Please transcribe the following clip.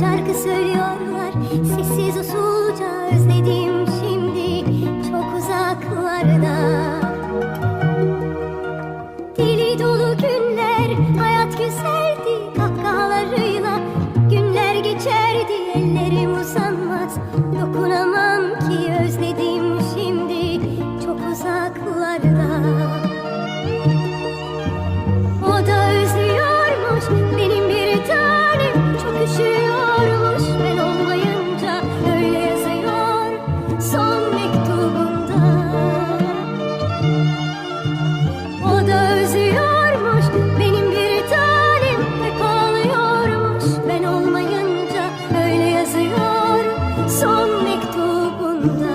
şarkı söylüyorlar. Sessiz usulca özledim şimdi çok uzaklarda. Deli dolu günler hayat güzeldi kahkahalarıyla. Günler geçerdi ellerim uzanmaz dokunamaz. love.